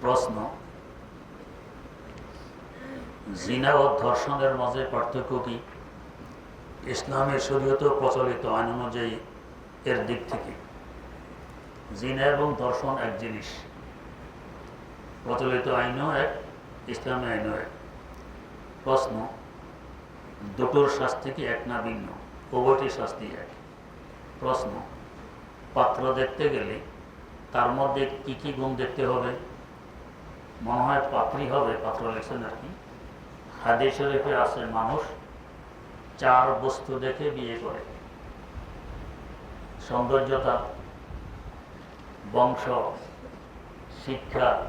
প্রশ্ন। জিনা ও ধর্ষণের মাঝে পার্থক্য কি? ইসলামের শরীয়ত প্রচলিত আইন অনুযায়ী এর দিক থেকে। জিনা এবং ধর্ষণ এক জিনিস। প্রচলিত আইনও এক, ইসলামী আইনও এক। প্রশ্ন, দুটোর শাস্তি কি এক না ভিন্ন? উভয়টি শাস্তি এক। প্রশ্ন, পাত্র দেখতে গেলে তার মধ্যে কি কি গুণ দেখতে হবে? মনে হয় পাত্রী হবে পাত্র লেখছেন আর কি। হাদিস শরীফে আছে, মানুষ চার বস্তু দেখে বিয়ে করে। সৌন্দর্যতা, বংশ, শিক্ষা,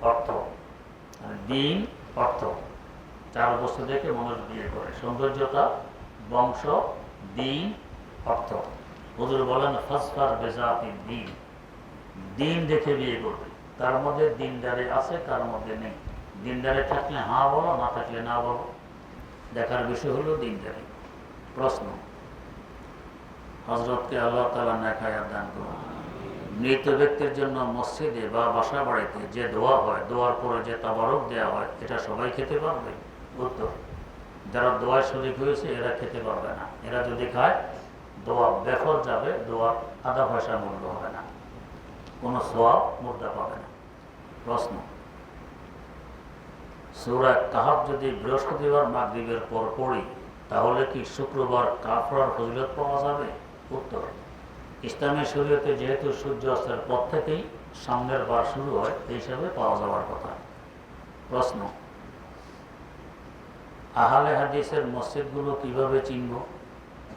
অর্থ। দিন, অর্থ। চার বস্তু দেখে মানুষ বিয়ে করে। সৌন্দর্যতা, বংশ, দিন, অর্থ। হুজুর বলেন ফসফার বেজাতি দিন। দিন দেখে বিয়ে করবে। তার মধ্যে দিনদারে আছে, তার মধ্যে নেই। দিনদারে থাকলে হ্যাঁ বলো, না থাকলে না বলো। দেখার বিষয় হলো দিনদারি। প্রশ্ন হজরতকে আল্লাহ তালা নেখায়াত দান করুন। মৃত ব্যক্তির জন্য মসজিদে বা বাসা বাড়িতে যে দোয়া হয়, দোয়ার পরে যে তাবারক দেওয়া হয়, এটা সবাই খেতে পারবে? উত্তর, যারা দোয়ায় শরিক হয়েছে, এরা খেতে পারবে না। এরা যদি খায়, দোয়া বেফল যাবে দোয়ার আধা পয়সা মূল্য হবে না। কোনো সোয়াব মুদ্রা পাবে না। প্রশ্ন। সুরা কাহাব যদি বৃহস্পতিবার মাগরীবের পর পড়ি, তাহলে কি শুক্রবার কাফরার ফজিলত পাওয়া যাবে? উত্তর। ইসলামী শরীয়তে যেহেতু সূর্য অস্তের পর থেকেই সামনের বার শুরু হয় এই হিসাবে পাওয়া যাওয়ার কথা। প্রশ্ন। আহালে হাদিসের মসজিদগুলো কীভাবে চিনব?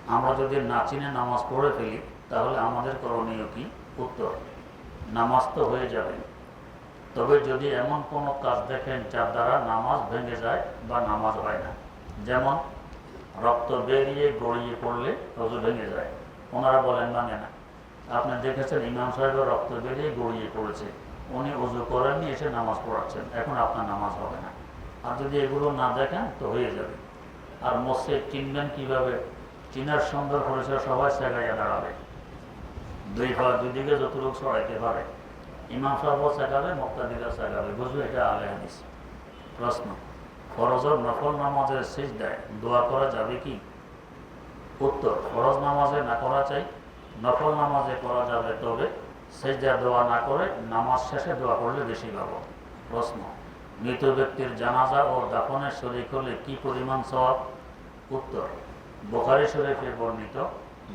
আমরা যদি না চিনে নামাজ পড়ে ফেলি, তাহলে আমাদের করণীয় কি? উত্তর। নামাজ তো হয়ে যাবে। তবে যদি এমন কোনো কাজ দেখেন যার দ্বারা নামাজ ভেঙে যায় বা নামাজ হয় না, যেমন রক্ত বেরিয়ে গড়িয়ে পড়লে রোজু ভেঙে যায়, ওনারা বলেন মানে না। আপনি দেখেছেন ইমাম সাহেবের রক্ত বেরিয়ে গড়িয়ে পড়েছে, উনি উজু করেননি, এসে নামাজ পড়াচ্ছেন, এখন আপনার নামাজ হবে না। আর যদি এগুলো না দেখেন, তো হয়ে যাবে। আর মসজিদ চিনবেন কীভাবে? চিনার সুন্দর করেছে, সবাই সেগাইয়া দাঁড়াবে। দুই ভাগ দুই দিকে যত লোক সরাইতে পারে ইমাম সাহেবও শেখাবে মক্তাদিরা শেখাবে বুঝবে এটা আলে হাদিস প্রশ্ন ফরজর নফল নামাজের শেষ দেয় দোয়া করা যাবে কি? উত্তর ফরজ নামাজে না করা চাই নফল নামাজে করা যাবে। তবে শেষ দেয় দোয়া না করে নামাজ শেষে দোয়া করলে বেশি ভালো প্রশ্ন মৃত ব্যক্তির জানাজা ও দাফনের শরীর হলে কি পরিমাণ সব উত্তর বোখারি শরীফে বর্ণিত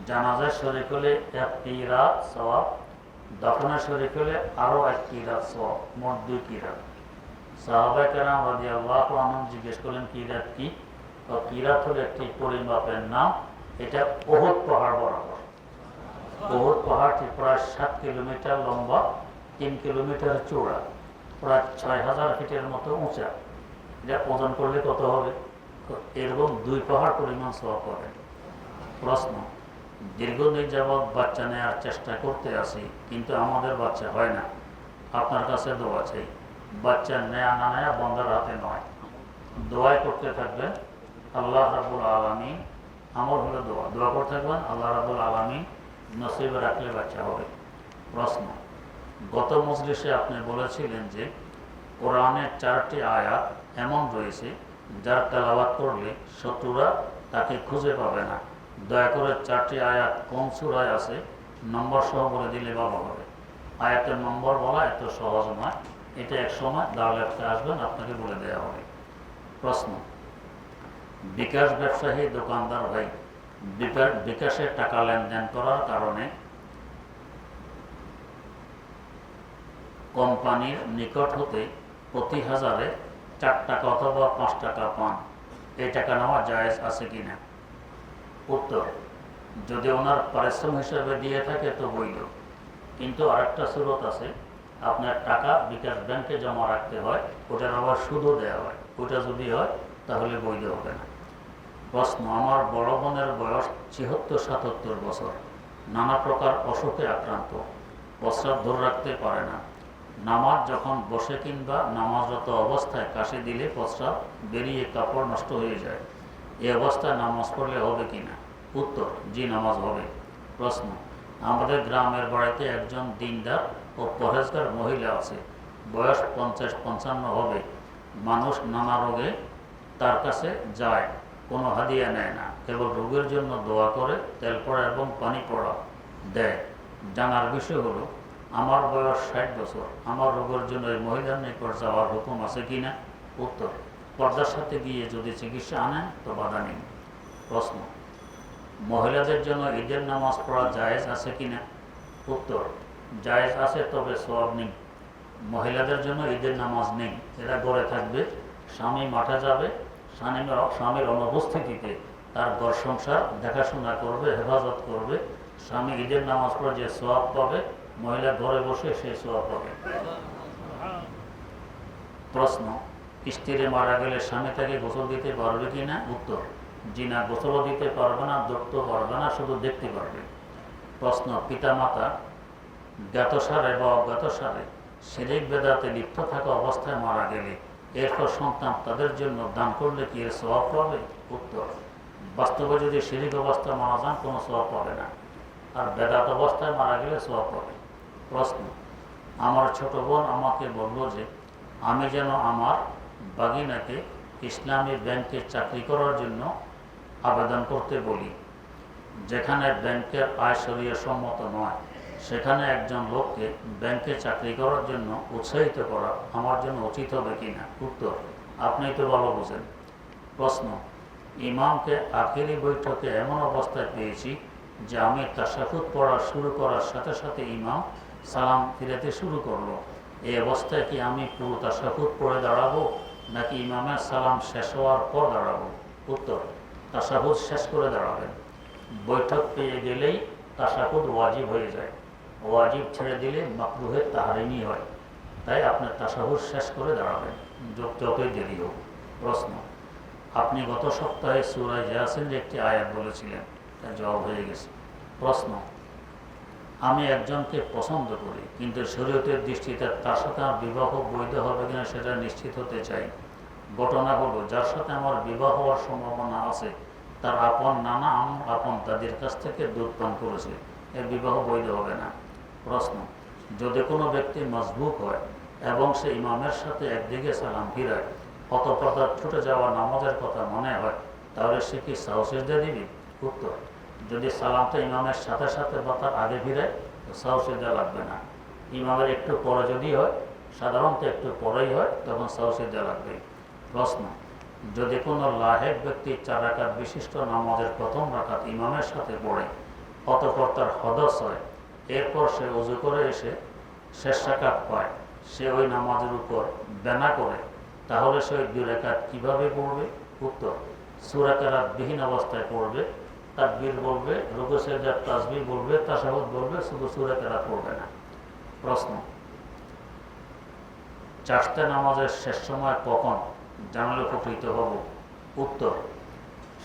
জানাজার শরীর হলে এক কিরাত সওয়াব দাফনের শরীর হলে আরও এক কিরাত সওয়াব, মোট দুই কিরাত কেরাম আল্লাহ আনন্দ জিজ্ঞেস করলেন কিরাত কি? কিরাত হলো একটি পরিমাপের নাম? এটা পাহাড় বরাবর। পাহাড়টি প্রায় সাত কিলোমিটার লম্বা, তিন কিলোমিটার চৌড়া প্রায় ছয় হাজার ফিটের মতো উঁচা। এটা ওজন করলে কত হবে? এরকম দুই পাহাড় পরিমাণ সওয়াব পাবেন। প্রশ্ন দীর্ঘদিন যাবৎ বাচ্চা নেওয়ার চেষ্টা করতে আসি কিন্তু আমাদের বাচ্চা হয় না। আপনার কাছে দোয়া চাই। বাচ্চা নেয়া না নেয়া বন্ধার হাতে নয়। দোয়াই করতে থাকবেন। আল্লাহ রাবুল আলমী আমার হলে দোয়া। দোয়া করতে থাকবেন, আল্লাহ রাবুল আলমী নসিবে রাখলে বাচ্চা হবে। প্রশ্ন, গত মজলিসে আপনি বলেছিলেন যে কোরআনের চারটি আয়াত এমন রয়েছে, যার তেলাবাত করলে শত্রুরা তাকে খুঁজে পাবে না। দয়া করে চারটি আয়াত, কোন সুরায় আছে? নম্বর সহ বলে দিলে ভালো হবে। আয়াতের নম্বর বলা এত সহজ নয়। এটা এক সময় দাঁড়ালে আসবেন, আপনাকে বলে দেওয়া হবে। প্রশ্ন। বিকাশ ব্যবসায়ী, দোকানদার ভাই বিকা- বিকাশে টাকা লেনদেন করার কারণে কোম্পানির নিকট হতে প্রতি হাজারে চার টাকা অথবা পাঁচ টাকা পান। এই টাকা নেওয়া জায়েজ আছে কিনা? উত্তর যদি ওনার পারিশ্রম হিসাবে দিয়ে থাকে তো বৈধ। কিন্তু আরেকটা সুরত আছে, আপনার টাকা বিকাশ ব্যাংকে জমা রাখতে হয়, ওটার আবার সুদও দেওয়া হয়। ওটা যদি হয়, তাহলে বৈধ হবে না। প্রশ্ন, আমার বড় বোনের বয়স ছিহত্তর সাতাত্তর বছর। নানা প্রকার অসুখে আক্রান্ত। প্রস্রাব ধরে রাখতে পারে না। নামাজ যখন বসে কিংবা নামাজরত অবস্থায় কাশি দিলে প্রস্রাব, বেরিয়ে কাপড় নষ্ট হয়ে যায়। এই অবস্থায় নামাজ পড়লে হবে কি না উত্তর, জি, নামাজ হবে। প্রশ্ন, আমাদের গ্রামের বাড়িতে একজন দিনদার ও পরেজগার মহিলা আছে। বয়স পঞ্চাশ, পঞ্চান্ন হবে। মানুষ নানা রোগে তার কাছে যায়, কোনো হাদিয়া নেয় না। কেবল রোগের জন্য দোয়া করে, তেল পড়া এবং পানি পড়া দেয়। জানার বিষয় হলো, আমার বয়স ষাট বছর। আমার রোগের জন্য এই মহিলার নিকট যাওয়ার হুকুম আছে কি না উত্তর পর্দার সাথে গিয়ে যদি চিকিৎসা আনেন, তো বাধা নেই। প্রশ্ন, মহিলাদের জন্য ঈদের নামাজ পড়া জায়েজ আছে কি না? উত্তর, জায়েজ আছে, তবে সব নেই। মহিলাদের জন্য ঈদের নামাজ নেই। এরা গড়ে থাকবে, স্বামী মাঠে যাবে স্বামীর স্বামীর অনুপস্থিতিতে তার ঘর সংসার দেখাশোনা করবে, হেফাজত করবে। স্বামী ঈদের নামাজ পড়ে যে সোয়াব পাবে, মহিলা ঘরে বসে সেই সোয়াব পাবে। প্রশ্ন স্ত্রী মারা গেলে স্বামী তাকে গোসল দিতে পারবে কি না? উত্তর জি না গোসলও দিতে পারবে না দেখতে পারবে না, শুধু দেখতে পারবে। প্রশ্ন, পিতামাতা জ্ঞাতসারে বা অজ্ঞাতসারে শিরিক বেদাতে লিপ্ত থাকা অবস্থায় মারা গেলে এরপর সন্তান তাদের জন্য দান করলে কি এর স্বভাব পাবে? উত্তর, বাস্তবে যদি শিরিক অবস্থায় মারা যান, কোনো স্বভাব পাবে না। আর বেদাত অবস্থায় মারা গেলে স্বভাব পাবে। প্রশ্ন, আমার ছোট বোন আমাকে বলল যে, আমি যেন আমার বাগিনাকে ইসলামী ব্যাংকে চাকরি করার জন্য আবেদন করতে বলি। যেখানে ব্যাংকের আয় সরিয়ে সম্মত নয়, সেখানে একজন লোককে ব্যাংকে চাকরি করার জন্য উৎসাহিত করা আমার জন্য উচিত হবে কি না উত্তর, আপনি তো ভালো বোঝেন। প্রশ্ন, ইমামকে আখেরি বৈঠকে এমন অবস্থায় পেয়েছি যে আমি তাসাফুত পড়া শুরু করার সাথে সাথে ইমাম সালাম ফিরাতে শুরু করল। এই অবস্থায় কি আমি পুরো তাসাফুত পড়ে দাঁড়াবো? নাকি ইমামের সালাম শেষ হওয়ার পর দাঁড়াবো? উত্তর, তাসাহুদ শেষ করে দাঁড়াবেন। বৈঠক পেয়ে গেলেই তাসাহুদ ওয়াজিব হয়ে যায়। ওয়াজিব ছেড়ে দিলে মাকরুহের তাহারিমি হয়। তাই আপনার তাসাহুদ শেষ করে দাঁড়াবেন। যত- যতই দেরি হোক। প্রশ্ন, আপনি গত সপ্তাহে সুরায় জাহাসের একটি আয়াত বলেছিলেন। তার জবাব হয়ে গেছে। প্রশ্ন আমি একজনকে পছন্দ করি, কিন্তু শরীয়তের দৃষ্টিতে তার সাথে আমার বিবাহ বৈধ হবে কিনা সেটা নিশ্চিত হতে চাই। ঘটনা হলো, যার সাথে আমার বিবাহ হওয়ার সম্ভাবনা আছে, তার আপন নানা আপন তাদের কাছ থেকে দুধ পান করেছে, এর বিবাহ বৈধ হবে না। প্রশ্ন, যদি কোনো ব্যক্তি মজবুক হয় এবং সে ইমামের সাথে একদিকে সালাম ফিরায়, অতঃপর ছুটে যাওয়া নামাজের কথা মনে হয়, তাহলে সে কি সাহসিজা দিবি? উত্তর যদি সালামটা ইমামের সাথে সাথে বা তার আগে ফিরে, তো সাহসিজা লাগবে না। ইমামের একটু পরে যদি হয়, সাধারণত একটু পরেই হয়, তখন সাহসিজা লাগবে। প্রশ্ন, যদি কোনো লাহেক ব্যক্তি চার রাকাত বিশিষ্ট নামাজের প্রথম রাকাত ইমামের সাথে পড়ে, অতঃপর তার হদস হয়, এরপর সে উজু করে এসে শেষ রাকাত পায়, সে ওই নামাজের উপর বেনা করে, তাহলে সে ওই দুই রেখাত কীভাবে পড়বে? উত্তর সুরাকারাত বিহীন অবস্থায় পড়বে তাকবীর বলবে, রুকু সেজার তাসবির বলবে তাসাহুদ বলবে, শুধু সুরাকারাত পড়বে না। প্রশ্ন। চারটে নামাজের শেষ সময় কখন? জানালে উপকৃত হব। উত্তর।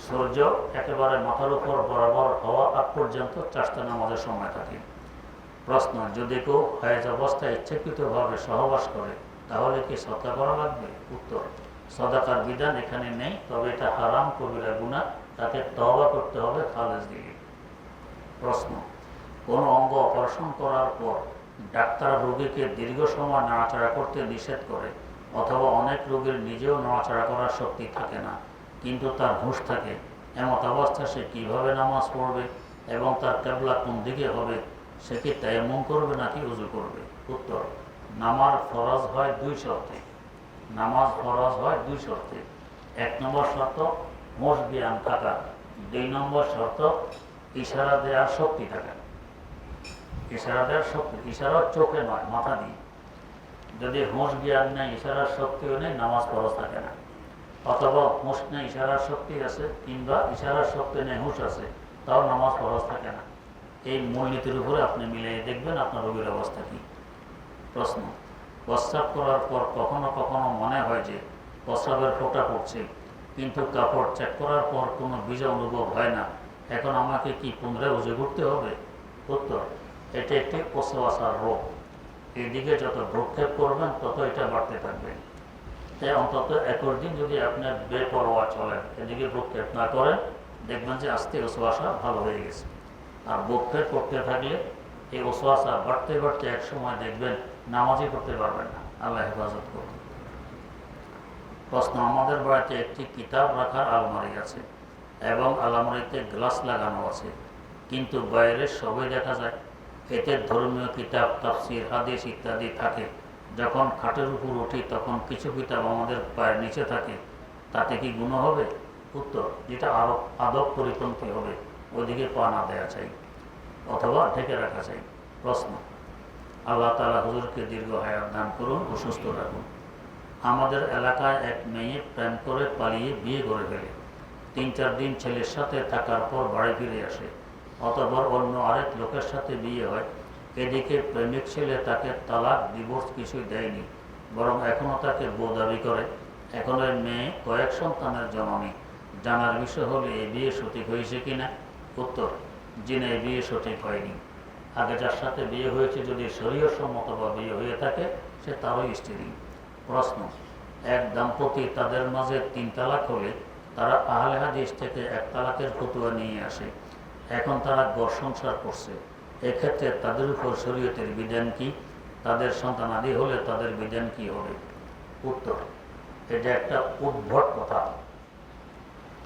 সূর্য একেবারে মাথার উপর বরাবর হওয়া আগ পর্যন্ত চারটে নামাজের সময় থাকে। প্রশ্ন, যদি কেউ হায়জ অবস্থায় ইচ্ছাকৃতভাবে সহবাস করে, তাহলে কি সদকা করা লাগবে? উত্তর। সদাকার বিধান এখানে নেই, তবে এটা হারাম কবিরা গুণা তাকে তহবা করতে হবে খালেজ দিয়ে প্রশ্ন। কোনো অঙ্গ অপারেশন করার পর ডাক্তার রোগীকে দীর্ঘ সময় নাড়াচাড়া করতে নিষেধ করে, অথবা অনেক রোগীর নিজেও নাড়াচাড়া করার শক্তি থাকে না, কিন্তু তার হুঁশ থাকে, এমত অবস্থা সে কীভাবে নামাজ পড়বে এবং তার কেবলা কোন দিকে হবে, সে কি তেমন করবে নাকি উজু করবে? উত্তর, নামাজ ফরজ হয় দুই শর্তে। নামাজ ফরজ হয় দুই শর্তে। এক নম্বর শর্ত জ্ঞান থাকা দুই নম্বর শর্ত, ইশারা দেওয়ার শক্তি থাকা। ইশারা দেওয়ার শক্তি, ইশারা চোখে নয়, মাথা দিয়ে। যদি হুঁশ জ্ঞান নেই, ইশারার শক্তিও নেই, নামাজ ফরজ থাকে না। অথবা নেই, ইশারার শক্তি আছে, কিংবা ইশারার শক্তি নেই, হুঁশ আছে, তাও নামাজ ফরজ থাকে না। এই মূলনীতির উপরে আপনি মিলিয়ে দেখবেন আপনার রোগীর অবস্থা কী। প্রশ্ন, প্রস্রাব করার পর কখনো কখনো মনে হয় যে প্রস্রাবের ফোঁটা পড়ছে। কিন্তু কাপড় চেক করার পর কোনো বীজ অনুভব হয় না। এখন আমাকে কি পুনরায় উজে করতে হবে? উত্তর, এটা একটি প্রসবাসার রোগ। এদিকে যত ভ্রুক্ষেপ করবেন, তত এটা বাড়তে থাকবে। তাই অন্তত একুশ দিন যদি আপনার বেপরোয়া চলেন এদিকে ভ্রুক্ষেপ না করেন, দেখবেন যে আস্তে ওসবাসা ভালো হয়ে গেছে। আর ভ্রুক্ষেপ করতে থাকলে এই ওসবাসা বাড়তে বাড়তে এক সময় দেখবেন নামাজই করতে পারবেন না। আল্লাহ হেফাজত করুন। প্রশ্ন, আমাদের বাড়িতে একটি কিতাব রাখার আলমারি আছে এবং আলমারিতে গ্লাস লাগানো আছে, কিন্তু বাইরে সবই দেখা যায়। এতে ধর্মীয় কিতাব, তাফসির, হাদিস ইত্যাদি থাকে। যখন খাটের উপর উঠি, তখন কিছু কিতাব আমাদের পায়ের নিচে থাকে। তাতে কি গুণ হবে? উত্তর যেটা আরও আদব পরিপন্থী হবে। ওদিকে পা না দেওয়া চাই অথবা ঢেকে রাখা চাই। প্রশ্ন, আল্লাহ তালা হুজুরকে দীর্ঘ হায়াত দান করুন ও সুস্থ রাখুন। আমাদের এলাকায় এক মেয়ে প্রেম করে পালিয়ে বিয়ে করে ফেলে। তিন চার দিন ছেলের সাথে থাকার পর বাড়ি ফিরে আসে। অতঃপর অন্য আরেক লোকের সাথে বিয়ে হয়। এদিকে প্রেমিক ছেলে তাকে তালাক, ডিভোর্স কিছুই দেয়নি, বরং এখনও তাকে বউ দাবি করে। এখন ওই মেয়ে কয়েক সন্তানের জননী। জানার বিষয় হলে, এই বিয়ে সঠিক হয়েছে কিনা? উত্তর, যিনি এই বিয়ে সঠিক হয়নি। আগে যার সাথে বিয়ে হয়েছে যদি শরীয় সম্মত বা বিয়ে হয়ে থাকে, সে তারই স্ত্রী। প্রশ্ন। এক দম্পতি তাদের মাঝে তিন তালাক হলে তারা আহলে হাদিস থেকে এক তালাকের ফতুয়া নিয়ে আসে। এখন তারা গড় সংসার করছে। এক্ষেত্রে তাদের উপর শরীয়তের বিধান কি? তাদের সন্তানাদি হলে তাদের বিধান কি হবে? উত্তর, এটা একটা উদ্ভট কথা।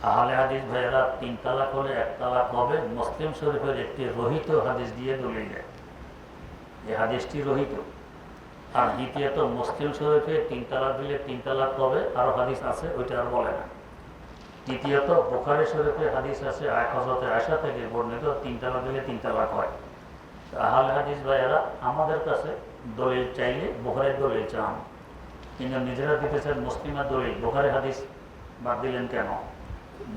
আহলে হাদিস ভাইয়েরা, তিন তালাক হলে এক তালাক হবে। মুসলিম শরীফের একটি রহিত হাদিস দিয়ে দলিয়ে যায় এই হাদিসটি রহিত। আর দ্বিতীয়ত মুসলিম শরীফে তিন তালাক দিলে তিন তালাক কবে আরও হাদিস আছে, ওইটা আর বলে না। তৃতীয়ত বোখারি শরীফে হাদিস আছে হজরতে আয়সা থেকে বর্ণিত, তিন তালাক দিলে তিন তালাক হয়। আহলে হাদিস ভাইয়েরা, আমাদের কাছে দলিল চাইলে বোখারের দলিল চান। কিন্তু নিজেরা দিতেছেন মুসলিমের দলিল, বোখারি হাদিস বাদ দিলেন কেন?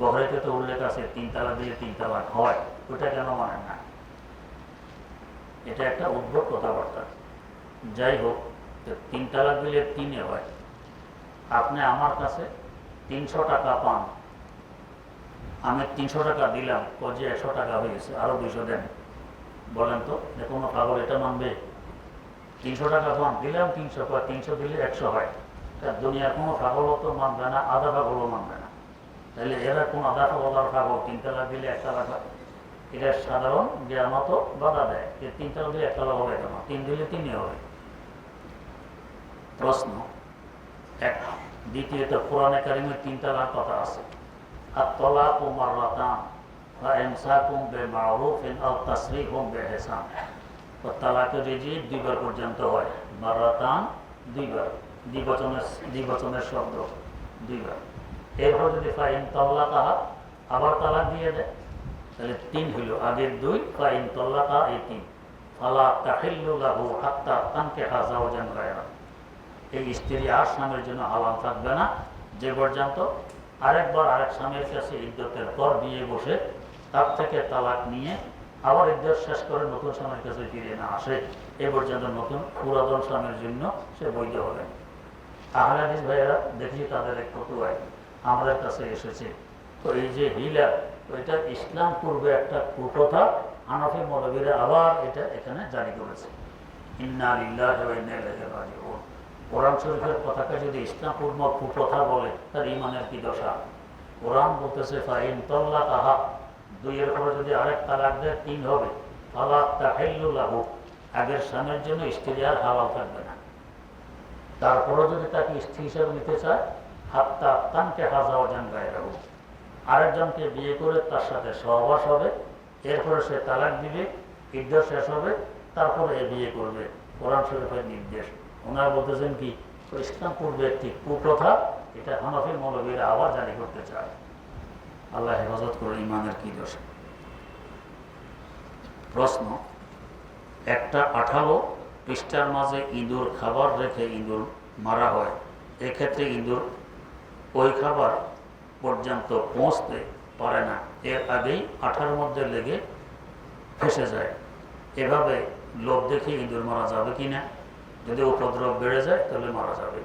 বহরেতে তো উল্লেখ আছে, তিন তালাক দিলে তিন তালাক হয় ওটা কেন মানেন না? এটা একটা উদ্ভট কথাবার্তা। যাই হোক তো তিন তালাক দিলে তিনে হয়। আপনি আমার কাছে তিনশো টাকা পান। আমি তিনশো টাকা দিলাম, কজে একশো টাকা হয়ে গেছে আরও দুইশো দেন। বলেন তো, যে কোনো পাগল এটা মানবে? তিনশো টাকা পান, দিলাম তিনশো বা তিনশো দিলে একশো হয়। তা দুনিয়ার কোনো পাগলও তো মানবে না, আধা পাগলও মানবে না। তাহলে এরা কোন আধা পাগল পাগল? তিন তালাক দিলে এক তালাক হয়। এটা সাধারণ জ্ঞান মতো বাধা দেয় যে তিন তালাক দিলে এক তালাক হবে কেন? তিন দিলে তিনই হবে। প্রশ্ন। এক, দ্বিতীয়ত, কোরআনে কারিমের তিন তালাক কথা আছে। আর তলাক ও মারলাতান বা এমসাকুম বে মারুফিন আও তাসরিহুম বে হেসান তালাকের রেজি দুইবার পর্যন্ত হয়। মারলাতান দুইবার। দ্বিবচনের দ্বিবচনের শব্দ, দুইবার। এরপর যদি ফাইন তল্লা তাহা আবার তালাক দিয়ে দেয়। তাহলে তিন হইল। আগের দুই, ফাইন তল্লা তাহা এই তিন। ফালা তাহিল্লু লাহু হাত্তা তানকে হাজাওজান গায়রা। এই স্ত্রী আর স্বামীর জন্য হালাল থাকবে না। যে পর্যন্ত আরেকবার আরেক স্বামীর কাছে ইদ্যতের পর বিয়ে বসে, তার থেকে তালাক নিয়ে আবার ইদ্যত শেষ করে নতুন স্বামীর কাছে ফিরে না আসে, এ পর্যন্ত নতুন পুরাতন স্বামীর জন্য সে বৈধ হবে। হাদিস ভাইয়েরা, দেখি তাদের এক ফতুয়ায় আমাদের কাছে এসেছে। তো এই যে হিলা তো এটা ইসলাম পূর্বে একটা কুপ্রথা, আনাফি মৌলবীরা আবার এটা এখানে জারি করেছে। ইন্না লিল্লাহ ওয়া ইন্না কোরআন শরীফের কথাকে যদি ইসলাম পূর্ব কুপ্রথা বলে, তার ইমানের কি দশা? কোরআন বলতেছে, ফাইন তল্লা তাহা দুইয়ের পরে যদি আরেক তালাক দেয়, তিন হবে। ফালাক তাহিল্লু লাহু। আগের স্বামীর জন্য স্ত্রী আর হালাল থাকবে না। তারপরে যদি তাকে স্ত্রী হিসেবে নিতে চায়, হাত্তা তানকে হাজা অজান গায়ে রাখব আরেকজনকে বিয়ে করে তার সাথে সহবাস হবে, এরপরে সে তালাক দিবে ইদ্যা শেষ হবে, তারপরে এ বিয়ে করবে। কোরআন শরীফের নির্দেশ। ওনারা বলতেছেন কি ইসলাম পূর্বে একটি কুপ্রথা, এটা হানফি মৌলবীরা আবার জারি করতে চায়। আল্লাহ হেফাজত করে ইমানের কি দোষ? প্রশ্ন, একটা আঠালো পৃষ্ঠার মাঝে ইঁদুর খাবার রেখে ইঁদুর মারা হয়, এক্ষেত্রে ইঁদুর ওই খাবার পর্যন্ত পৌঁছতে পারে না। এর আগেই আঠার মধ্যে লেগে ফেসে যায়। এভাবে লোভ দেখে ইঁদুর মারা যাবে কি না? যদি উপদ্রব বেড়ে যায় তাহলে মারা যাবে।